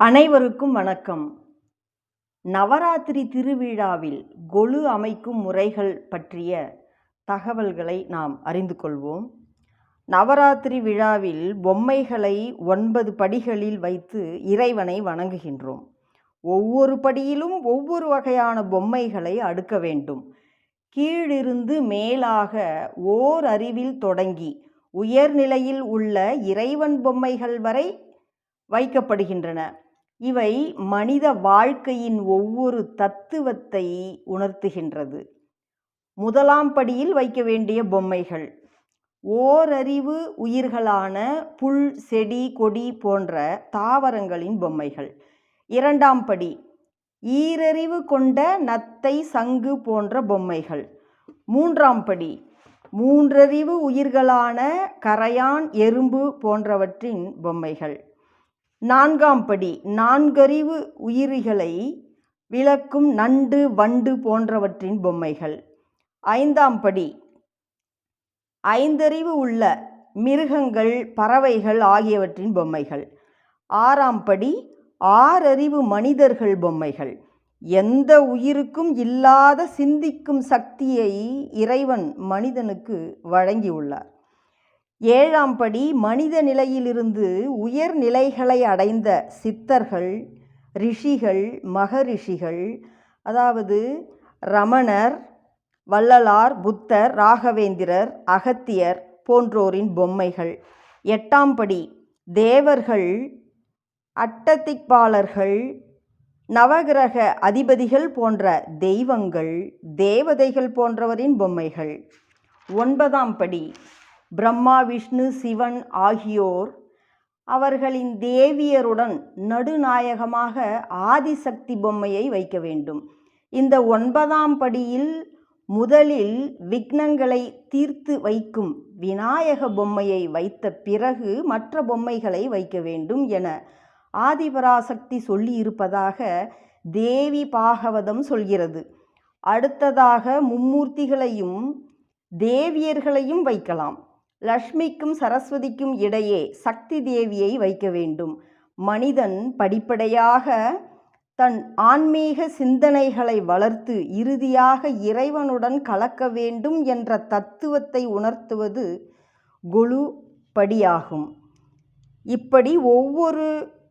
அனைவருக்கும் வணக்கம். நவராத்திரி திருவிழாவில் கொலு அமைக்கும் முறைகள் பற்றிய தகவல்களை நாம் அறிந்து கொள்வோம். நவராத்திரி விழாவில் பொம்மைகளை ஒன்பது படிகளில் வைத்து இறைவனை வணங்குகின்றோம். ஒவ்வொரு படியிலும் ஒவ்வொரு வகையான பொம்மைகளை அடுக்க வேண்டும். கீழிருந்து மேலாக ஓர் அறிவில் தொடங்கி உயர்நிலையில் உள்ள இறைவன் பொம்மைகள் வரை வைக்கப்படுகின்றன. இவை மனித வாழ்க்கையின் ஒவ்வொரு தத்துவத்தை உணர்த்துகின்றது. முதலாம் படியில் வைக்க வேண்டிய பொம்மைகள். ஓரறிவு உயிர்களான புல் செடி கொடி போன்ற தாவரங்களின் பொம்மைகள். இரண்டாம் படி ஈரறிவு கொண்ட நத்தை சங்கு போன்ற பொம்மைகள். மூன்றாம் படி மூன்றறிவு உயிர்களான கரையான் எறும்பு போன்றவற்றின் பொம்மைகள். நான்காம் படி நான்கறிவு உயிரிகளை விளக்கும் நண்டு வண்டு போன்றவற்றின் பொம்மைகள். ஐந்தாம் படி ஐந்தறிவு உள்ள மிருகங்கள் பறவைகள் ஆகியவற்றின் பொம்மைகள். ஆறாம் படி ஆறறிவு மனிதர்கள் பொம்மைகள். எந்த உயிருக்கும் இல்லாத சிந்திக்கும் சக்தியை இறைவன் மனிதனுக்கு வழங்கியுள்ளார். ஏழாம் படி மனித நிலையிலிருந்து உயர் நிலைகளை அடைந்த சித்தர்கள் ரிஷிகள் மகரிஷிகள் அதாவது ரமணர் வள்ளலார் புத்தர் ராகவேந்திரர் அகத்தியர் போன்றோரின் பொம்மைகள். எட்டாம் படி தேவர்கள் அட்டதிக்பாலர்கள் நவகிரக அதிபதிகள் போன்ற தெய்வங்கள் தேவதைகள் போன்றவரின் பொம்மைகள். ஒன்பதாம் படி பிரம்மா விஷ்ணு சிவன் ஆகியோர் அவர்களின் தேவியருடன் நடுநாயகமாக ஆதிசக்தி பொம்மையை வைக்க வேண்டும். இந்த ஒன்பதாம் படியில் முதலில் விக்னங்களை தீர்த்து வைக்கும் விநாயக பொம்மையை வைத்த பிறகு மற்ற பொம்மைகளை வைக்க வேண்டும் என ஆதிபராசக்தி சொல்லியிருப்பதாக தேவி பாகவதம் சொல்கிறது. அடுத்ததாக மும்மூர்த்திகளையும் தேவியர்களையும் வைக்கலாம். லக்ஷ்மிக்கும் சரஸ்வதிக்கும் இடையே சக்தி தேவியை வைக்க வேண்டும். மனிதன் படிப்படியாக தன் ஆன்மீக சிந்தனைகளை வளர்த்து இறுதியாக இறைவனுடன் கலக்க வேண்டும் என்ற தத்துவத்தை உணர்த்துவது குழு படியாகும் இப்படி ஒவ்வொரு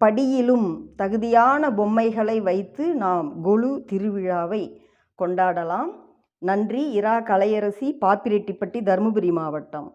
படியிலும் தகுதியான பொம்மைகளை வைத்து நாம் கொலு திருவிழாவை கொண்டாடலாம். நன்றி. இரா கலையரசி பாப்பிரெட்டிப்பட்டி தருமபுரி மாவட்டம்.